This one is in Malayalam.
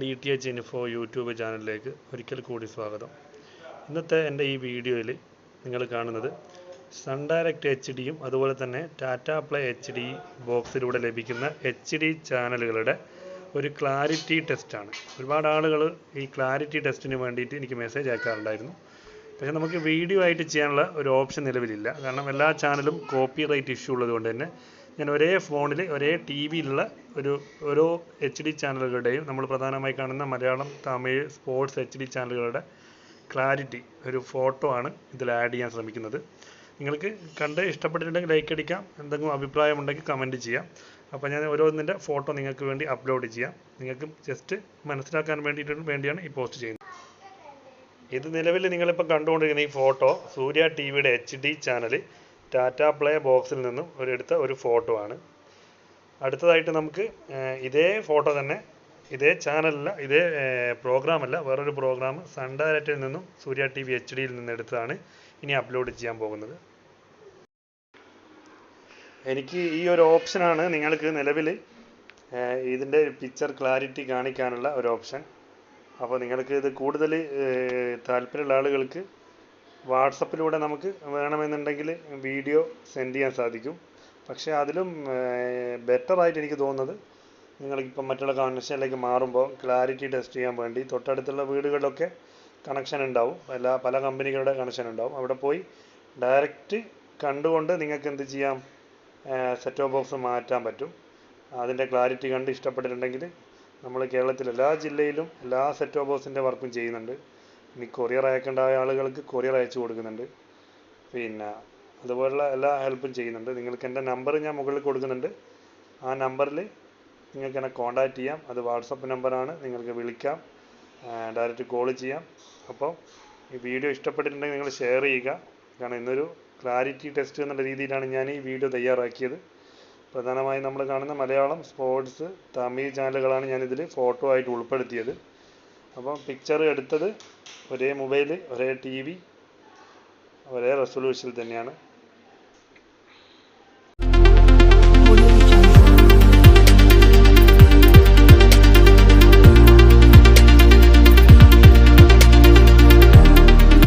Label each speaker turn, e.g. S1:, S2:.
S1: D T H info YouTube ചാനലിലേക്ക് ഒരിക്കൽ കൂടി സ്വാഗതം. ഇന്നത്തെ എന്റെ ഈ വീഡിയോയിൽ നിങ്ങൾ കാണുന്നത് സൺ ഡയറക്റ്റ് എച്ച് ഡിയും അതുപോലെ തന്നെ ടാറ്റ പ്ലേ എച്ച് ഡി ബോക്സിലൂടെ ലഭിക്കുന്ന എച്ച് ഡി ചാനലുകളുടെ ഒരു ക്ലാരിറ്റി ടെസ്റ്റാണ് ഒരുപാട് ആളുകൾ ഈ ക്ലാരിറ്റി ടെസ്റ്റിന് വേണ്ടിയിട്ട് എനിക്ക് മെസ്സേജ് അയക്കാറുണ്ടായിരുന്നു. പക്ഷേ നമുക്ക് വീഡിയോ ആയിട്ട് ചെയ്യാനുള്ള ഒരു ഓപ്ഷൻ നിലവിലില്ല. കാരണം എല്ലാ ചാനലും കോപ്പി റൈറ്റ് ഇഷ്യൂ ഉള്ളത് കൊണ്ട് തന്നെ ഞാൻ ഒരേ ഫോണിൽ ഒരേ ടി വിയിലുള്ള ഒരു ഓരോ എച്ച് ഡി ചാനലുകളുടെയും നമ്മൾ പ്രധാനമായി കാണുന്ന Malayalam Tamil sports H D ചാനലുകളുടെ ക്ലാരിറ്റി ഒരു ഫോട്ടോ ആണ് ഇതിൽ ആഡ് ചെയ്യാൻ ശ്രമിക്കുന്നത്. നിങ്ങൾക്ക് കണ്ട് ഇഷ്ടപ്പെട്ടിട്ടുണ്ടെങ്കിൽ ലൈക്ക് അടിക്കാം എന്തെങ്കിലും അഭിപ്രായം ഉണ്ടെങ്കിൽ കമന്റ് ചെയ്യാം. അപ്പോൾ ഞാൻ ഓരോന്നിന്റെ ഫോട്ടോ നിങ്ങൾക്ക് വേണ്ടി അപ്ലോഡ് ചെയ്യാം. നിങ്ങൾക്ക് ജസ്റ്റ് മനസ്സിലാക്കാൻ വേണ്ടിയിട്ട് വേണ്ടിയാണ് ഈ പോസ്റ്റ് ചെയ്യുന്നത്. ഇത് നിലവിൽ നിങ്ങളിപ്പോൾ കണ്ടുകൊണ്ടിരിക്കുന്ന ഈ ഫോട്ടോ സൂര്യ ടി വിയുടെ H D channel Tata play ബോക്സിൽ നിന്നും ഒരു എടുത്ത ഒരു ഫോട്ടോ ആണ്. അടുത്തതായിട്ട് നമുക്ക് ഇതേ ഫോട്ടോ തന്നെ ഇതേ ചാനലല്ല ഇതേ പ്രോഗ്രാം അല്ല വേറൊരു പ്രോഗ്രാം സൺ ഡയറക്റ്റിൽ നിന്നും സൂര്യ ടി വി എച്ച് ഡിയിൽ നിന്ന് എടുത്തതാണ് ഇനി അപ്ലോഡ് ചെയ്യാൻ പോകുന്നത്. എനിക്ക് ഈ ഒരു ഓപ്ഷനാണ് നിങ്ങൾക്ക് നിലവിൽ ഇതിന്റെ പിക്ചർ ക്ലാരിറ്റി കാണിക്കാനുള്ള ഒരു ഓപ്ഷൻ അപ്പോൾ നിങ്ങൾക്ക് ഇത് കൂടുതൽ താല്പര്യമുള്ള ആളുകൾക്ക് വാട്സപ്പിലൂടെ നമുക്ക് വേണമെന്നുണ്ടെങ്കിൽ വീഡിയോ സെൻഡ് ചെയ്യാൻ സാധിക്കും. പക്ഷേ അതിലും ബെറ്ററായിട്ട് എനിക്ക് തോന്നുന്നത് നിങ്ങൾക്കിപ്പം മറ്റുള്ള കണക്ഷനിലേക്ക് മാറുമ്പോൾ ക്ലാരിറ്റി ടെസ്റ്റ് ചെയ്യാൻ വേണ്ടി തൊട്ടടുത്തുള്ള വീടുകളിലൊക്കെ കണക്ഷൻ ഉണ്ടാവും. പല പല കമ്പനികളുടെ കണക്ഷൻ ഉണ്ടാവും. അവിടെ പോയി ഡയറക്റ്റ് കണ്ടുകൊണ്ട് നിങ്ങൾക്ക് എന്ത് ചെയ്യാം? സെറ്റ് ഓഫ് ബോക്സ് മാറ്റാൻ പറ്റും. അതിന്റെ ക്ലാരിറ്റി കണ്ട് ഇഷ്ടപ്പെട്ടിട്ടുണ്ടെങ്കിൽ നമ്മൾ കേരളത്തിൽ എല്ലാ ജില്ലയിലും എല്ലാ സെറ്റ് ഓഫ് ബോക്സിന്റെ വർക്കും ചെയ്യുന്നുണ്ട്. ഇനി കൊറിയർ അയക്കേണ്ട ആളുകൾക്ക് കൊറിയർ അയച്ചു കൊടുക്കുന്നുണ്ട്. പിന്നെ അതുപോലുള്ള എല്ലാ ഹെൽപ്പും ചെയ്യുന്നുണ്ട്. നിങ്ങൾക്ക് എന്റെ നമ്പർ ഞാൻ മുകളിൽ കൊടുക്കുന്നുണ്ട്. ആ നമ്പറിൽ നിങ്ങൾക്ക് എന്നെ കോൺടാക്റ്റ് ചെയ്യാം. അത് വാട്സപ്പ് നമ്പറാണ് നിങ്ങൾക്ക് വിളിക്കാം. ഡയറക്റ്റ് കോൾ ചെയ്യാം. അപ്പോൾ ഈ വീഡിയോ ഇഷ്ടപ്പെട്ടിട്ടുണ്ടെങ്കിൽ നിങ്ങൾ ഷെയർ ചെയ്യുക. കാരണം ഇന്നൊരു ക്ലാരിറ്റി ടെസ്റ്റ് എന്നുള്ള രീതിയിലാണ് ഞാൻ ഈ വീഡിയോ തയ്യാറാക്കിയത്. പ്രധാനമായും നമ്മൾ കാണുന്ന മലയാളം സ്പോർട്സ് തമിഴ് ചാനലുകളാണ് ഞാനിതിൽ ഫോട്ടോ ആയിട്ട് ഉൾപ്പെടുത്തിയത്. അപ്പം പിക്ചർ എടുത്തത് ഒരേ മൊബൈൽ ഒരേ ടി വി ഒരേ റെസൊല്യൂഷനിൽ തന്നെയാണ്.